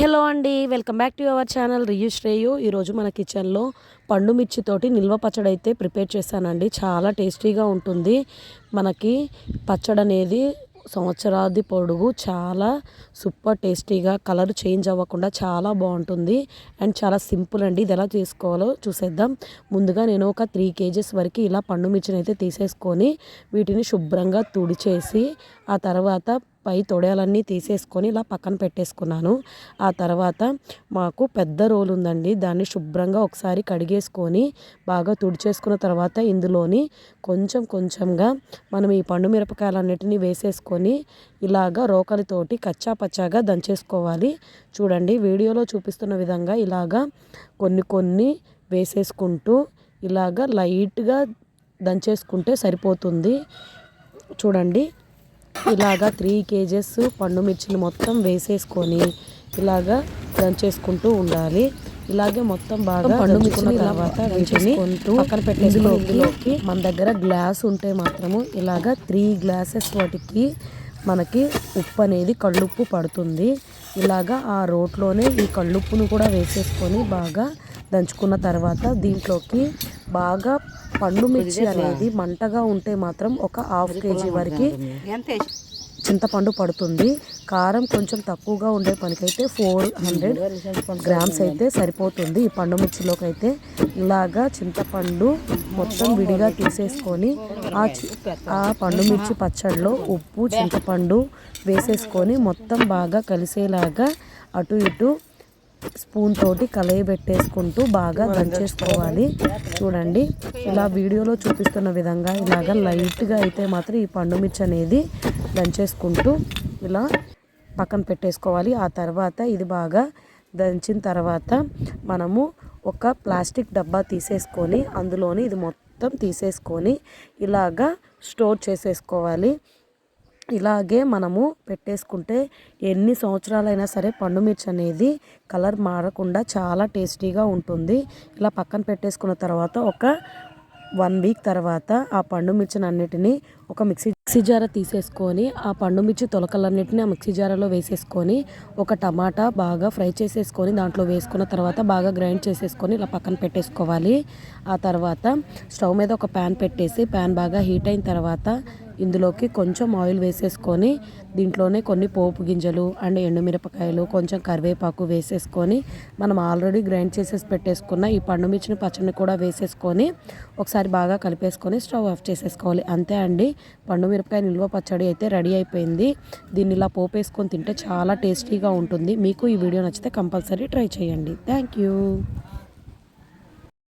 Hello అండి welcome back to our channel Riyu Shreyu. ఈరోజు మన కిచెన్లో పండు మిర్చితోటి నిల్వ పచ్చడి అయితే ప్రిపేర్ చేశానండి. చాలా టేస్టీగా ఉంటుంది. మనకి పచ్చడి అనేది సంవత్సరాది పొడుగు చాలా సూపర్ టేస్టీగా కలర్ చేంజ్ అవ్వకుండా చాలా బాగుంటుంది. అండ్ చాలా సింపుల్ అండి ఇది ఎలా చేసుకోవాలో చూసేద్దాం. ముందుగా నేను ఒక త్రీ కేజెస్ వరకు ఇలా పండు మిర్చిని అయితే తీసేసుకొని వీటిని శుభ్రంగా తుడిచేసి ఆ తర్వాత పై తొడయాలన్నీ తీసేసుకొని ఇలా పక్కన పెట్టేసుకున్నాను. ఆ తర్వాత మాకు పెద్ద రోలు ఉందండి. దాన్ని శుభ్రంగా ఒకసారి కడిగేసుకొని బాగా తుడిచేసుకున్న తర్వాత ఇందులోని కొంచెం కొంచెంగా మనం ఈ పండు మిరపకాయలన్నిటినీ వేసేసుకొని ఇలాగా రోకలితోటి కచ్చా పచ్చాగా దంచేసుకోవాలి. చూడండి వీడియోలో చూపిస్తున్న విధంగా ఇలాగా కొన్ని కొన్ని వేసేసుకుంటూ ఇలాగా లైట్గా దంచేసుకుంటే సరిపోతుంది. చూడండి ఇలాగా త్రీ కేజెస్ పండు మిర్చిని మొత్తం వేసేసుకొని ఇలాగా దంచేసుకుంటూ ఉండాలి. ఇలాగే మొత్తం బాగా పండు మిర్చిని తర్వాత వీటిని పక్కన పెట్టేసుకోకి మన దగ్గర గ్లాస్ ఉంటే మాత్రము ఇలాగా త్రీ గ్లాసెస్ వాటికి మనకి ఉప్పు అనేది కళ్ళుప్పు పడుతుంది. ఇలాగా ఆ రోట్లోనే ఈ కళ్ళుప్పును కూడా వేసేసుకొని బాగా దంచుకున్న తర్వాత దీంట్లోకి బాగా పండు మిర్చి అనేది మంటగా ఉంటే మాత్రం ఒక హాఫ్ కేజీ వరకు చింతపండు పడుతుంది. కారం కొంచెం తక్కువగా ఉండే పనికైతే ఫోర్ హండ్రెడ్ గ్రామ్స్ అయితే సరిపోతుంది. ఈ పండు మిర్చిలోకి అయితే ఇలాగా చింతపండు మొత్తం విడిగా తీసేసుకొని ఆ ఆ పండు మిర్చి పచ్చడిలో ఉప్పు చింతపండు వేసేసుకొని మొత్తం బాగా కలిసేలాగా అటు ఇటు స్పూన్ తోటి కలయి పెట్టేసుకుంటూ బాగా దంచేసుకోవాలి. చూడండి ఇలా వీడియోలో చూపిస్తున్న విధంగా ఇలాగ లైట్గా అయితే మాత్రం ఈ పండు మిర్చి అనేది దంచేసుకుంటూ ఇలా పక్కన పెట్టేసుకోవాలి. ఆ తర్వాత ఇది బాగా దంచిన తర్వాత మనము ఒక ప్లాస్టిక్ డబ్బా తీసేసుకొని అందులోని ఇది మొత్తం తీసేసుకొని ఇలాగా స్టోర్ చేసేసుకోవాలి. ఇలాగే మనము పెట్టేసుకుంటే ఎన్ని సంవత్సరాలైనా సరే పండు మిర్చి అనేది కలర్ మారకుండా చాలా టేస్టీగా ఉంటుంది. ఇలా పక్కన పెట్టేసుకున్న తర్వాత ఒక వన్ వీక్ తర్వాత ఆ పండు మిర్చిని అన్నిటినీ ఒక మిక్సీ మిక్సీ జార తీసేసుకొని ఆ పండు మిర్చి తొలకలన్నిటిని ఆ మిక్సీ జారలో వేసేసుకొని ఒక టమాటా బాగా ఫ్రై చేసేసుకొని దాంట్లో వేసుకున్న తర్వాత బాగా గ్రైండ్ చేసేసుకొని ఇలా పక్కన పెట్టేసుకోవాలి. ఆ తర్వాత స్టవ్ మీద ఒక ప్యాన్ పెట్టేసి ప్యాన్ బాగా హీట్ అయిన తర్వాత ఇందులోకి కొంచెం ఆయిల్ వేసేసుకొని దీంట్లోనే కొన్ని పోపు గింజలు అండ్ ఎండుమిరపకాయలు కొంచెం కరివేపాకు వేసేసుకొని మనం ఆల్రెడీ గ్రైండ్ చేసేసి పెట్టేసుకున్న ఈ పండుమిర్చిని పచ్చడిని కూడా వేసేసుకొని ఒకసారి బాగా కలిపేసుకొని స్టవ్ ఆఫ్ చేసేసుకోవాలి. అంతే అండి. పండు మిరపకాయ నిల్వ పచ్చడి అయితే రెడీ అయిపోయింది. దీన్ని ఇలా పోపేసుకొని తింటే చాలా టేస్టీగా ఉంటుంది. మీకు ఈ వీడియో నచ్చితే కంపల్సరీ ట్రై చేయండి. Thank you.